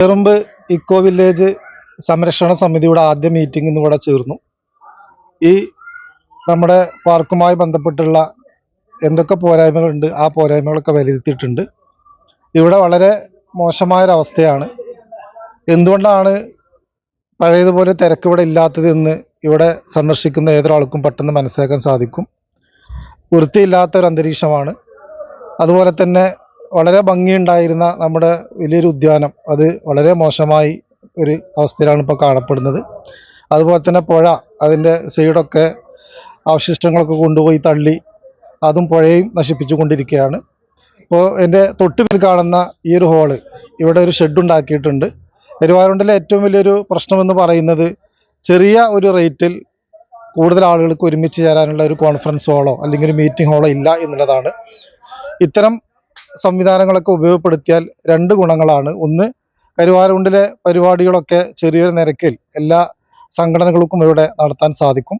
ചെറുമ്പ് eco village സംരക്ഷണ സമിതിയുടെ ആദ്യ മീറ്റിംഗ് ഇന്ന് ഇവിടെ ചേർന്നു. ഈ നമ്മുടെ പാർക്കുമായി ബന്ധപ്പെട്ടുള്ള എന്തൊക്കെ പോരായ്മകളുണ്ട് ആ പോരായ്മകളൊക്കെ വിലയിരുത്തിയിട്ടുണ്ട്. ഇവിടെ വളരെ മോശമായൊരവസ്ഥയാണ്. എന്തുകൊണ്ടാണ് പഴയതുപോലെ തിരക്ക് ഇവിടെ ഇല്ലാത്തത് എന്ന് ഇവിടെ സന്ദർശിക്കുന്ന ഏതൊരാൾക്കും പെട്ടെന്ന് മനസ്സിലാക്കാൻ സാധിക്കും. വൃത്തിയില്ലാത്ത ഒരു അന്തരീക്ഷമാണ്. അതുപോലെ തന്നെ വളരെ ഭംഗിയുണ്ടായിരുന്ന നമ്മുടെ വലിയൊരു ഉദ്യാനം. അത് വളരെ മോശമായി ഒരു അവസ്ഥയിലാണ് ഇപ്പോൾ കാണപ്പെടുന്നത്. അതുപോലെ തന്നെ പുഴ അതിന്റെ സൈഡൊക്കെ അവശിഷ്ടങ്ങളൊക്കെ കൊണ്ടുപോയി തള്ളി അതും പുഴയും നശിപ്പിച്ചു കൊണ്ടിരിക്കുകയാണ് ഇപ്പോൾ എന്റെ തൊട്ട് പിന്നിൽ കാണുന്ന ഈ ഒരു ഹോൾ ഇവിടെ ഒരു ഷെഡ് ഉണ്ടാക്കിയിട്ടുണ്ട്. ഏറ്റവും വലിയൊരു പ്രശ്നമെന്ന് പറയുന്നത് ചെറിയ ഒരു റേറ്റിൽ കൂടുതൽ ആളുകൾക്ക് ഒരുമിച്ച് ചേരാനുള്ള ഒരു കോൺഫറൻസ് ഹാളോ അല്ലെങ്കിൽ ഒരു മീറ്റിംഗ് ഹാളോ ഇല്ല എന്നുള്ളതാണ്. ഇത്തരം സംവിധാനങ്ങളൊക്കെ ഉപയോഗപ്പെടുത്തിയാൽ രണ്ട് ഗുണങ്ങളാണ്. ഒന്ന് കരുവാരുണ്ടിലെ പരിപാടികളൊക്കെ ചെറിയൊരു നിരക്കിൽ എല്ലാ സംഘടനകൾക്കും ഇവിടെ നടത്താൻ സാധിക്കും.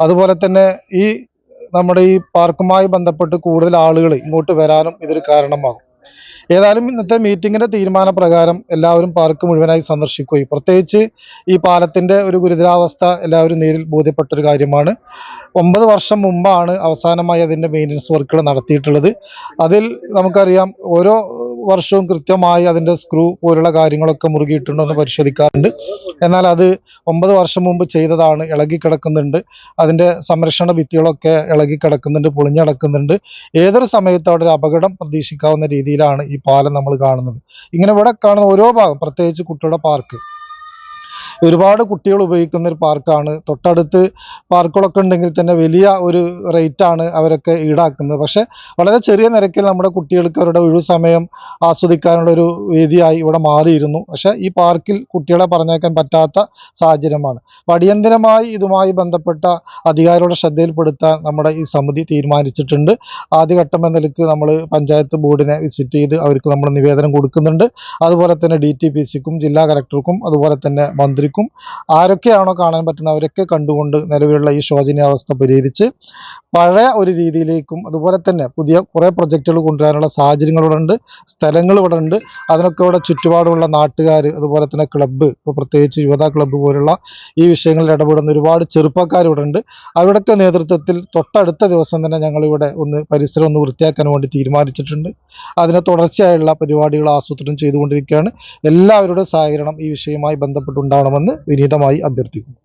അതുപോലെ തന്നെ ഈ നമ്മുടെ ഈ പാർക്കുമായി ബന്ധപ്പെട്ട് കൂടുതൽ ആളുകൾ ഇങ്ങോട്ട് വരാനും ഇതൊരു കാരണമാകും. ഏതായാലും ഇന്നത്തെ മീറ്റിങ്ങിന്റെ തീരുമാനപ്രകാരം എല്ലാവരും പാർക്ക് മുഴുവനായി സന്ദർശിക്കുകയും. പ്രത്യേകിച്ച് ഈ പാലത്തിന്റെ ഒരു ഗുരുതരാവസ്ഥ എല്ലാവരും നേരിൽ ബോധ്യപ്പെട്ട ഒരു കാര്യമാണ്. ഒമ്പത് വർഷം മുമ്പാണ് അവസാനമായി അതിന്റെ മെയിന്റനൻസ് വർക്കുകൾ നടത്തിയിട്ടുള്ളത്. അതിൽ നമുക്കറിയാം ഓരോ വർഷവും കൃത്യമായി അതിന്റെ സ്ക്രൂ പോലുള്ള കാര്യങ്ങളൊക്കെ മുറുകിയിട്ടുണ്ടോ എന്ന് പരിശോധിക്കാറുണ്ട്. എന്നാൽ അത് ഒമ്പത് വർഷം മുമ്പ് ചെയ്തതാണ് ഇളകി കിടക്കുന്നുണ്ട് അതിന്റെ സംരക്ഷണ ഭിത്തികളൊക്കെ ഇളകി കിടക്കുന്നുണ്ട് പൊളിഞ്ഞടക്കുന്നുണ്ട്. ഏതൊരു സമയത്ത് അവിടെ ഒരു അപകടം പ്രതീക്ഷിക്കാവുന്ന രീതിയിലാണ് ഈ പാലം നമ്മൾ കാണുന്നത്. ഇങ്ങനെ ഇവിടെ കാണുന്ന ഓരോ ഭാഗം പ്രത്യേകിച്ച് കുട്ടിയുടെ പാർക്ക് ഒരുപാട് കുട്ടികൾ ഉപയോഗിക്കുന്ന ഒരു പാർക്കാണ്. തൊട്ടടുത്ത് പാർക്കുകളൊക്കെ ഉണ്ടെങ്കിൽ തന്നെ വലിയ ഒരു റേറ്റാണ് അവരൊക്കെ ഈടാക്കുന്നത്. പക്ഷേ വളരെ ചെറിയ നിരക്കിൽ നമ്മുടെ കുട്ടികൾക്ക് അവരുടെ ഒഴിവ് സമയം ആസ്വദിക്കാനുള്ള ഒരു വേദിയായി ഇവിടെ മാറിയിരുന്നു. പക്ഷേ ഈ പാർക്കിൽ കുട്ടികളെ പറഞ്ഞേക്കാൻ പറ്റാത്ത സാഹചര്യമാണ്. അപ്പോൾ അടിയന്തരമായി ഇതുമായി ബന്ധപ്പെട്ട അധികാരികളുടെ ശ്രദ്ധയിൽപ്പെടുത്താൻ നമ്മുടെ ഈ സമിതി തീരുമാനിച്ചിട്ടുണ്ട്. ആദ്യഘട്ടം എന്ന നിലയ്ക്ക് നമ്മൾ പഞ്ചായത്ത് ബോർഡിനെ വിസിറ്റ് ചെയ്ത് അവർക്ക് നമ്മൾ നിവേദനം കൊടുക്കുന്നുണ്ട്. അതുപോലെ തന്നെ ഡി ടി പി സിക്കും ജില്ലാ കലക്ടർക്കും അതുപോലെ തന്നെ മന്ത്രിക്കും ആരൊക്കെയാണോ കാണാൻ പറ്റുന്നത് അവരൊക്കെ കണ്ടുകൊണ്ട് നിലവിലുള്ള ഈ ശോചനീയാവസ്ഥ പരിഹരിച്ച് പഴയ ഒരു രീതിയിലേക്കും അതുപോലെ തന്നെ പുതിയ കുറേ പ്രൊജക്റ്റുകൾ കൊണ്ടുവരാനുള്ള സാഹചര്യങ്ങൾ ഇവിടെ ഉണ്ട് സ്ഥലങ്ങൾ ഇവിടെ ഉണ്ട്. അതിനൊക്കെ ഇവിടെ ചുറ്റുപാടുമുള്ള നാട്ടുകാർ അതുപോലെ തന്നെ ക്ലബ്ബ് ഇപ്പോൾ പ്രത്യേകിച്ച് യുവതാ ക്ലബ്ബ് പോലുള്ള ഈ വിഷയങ്ങളിൽ ഇടപെടുന്ന ഒരുപാട് ചെറുപ്പക്കാർ ഇവിടെ ഉണ്ട്. അവരുടെയൊക്കെ നേതൃത്വത്തിൽ തൊട്ടടുത്ത ദിവസം തന്നെ ഞങ്ങളിവിടെ ഒന്ന് പരിസരം ഒന്ന് വൃത്തിയാക്കാൻ വേണ്ടി തീരുമാനിച്ചിട്ടുണ്ട്. അതിനെ തുടർച്ചയായുള്ള പരിപാടികൾ ആസൂത്രണം ചെയ്തുകൊണ്ടിരിക്കുകയാണ്. എല്ലാവരുടെ സഹകരണം ഈ വിഷയവുമായി ബന്ധപ്പെട്ടുണ്ടാവണമെന്ന് വിനീതമായി അഭ്യർത്ഥിക്കുന്നു.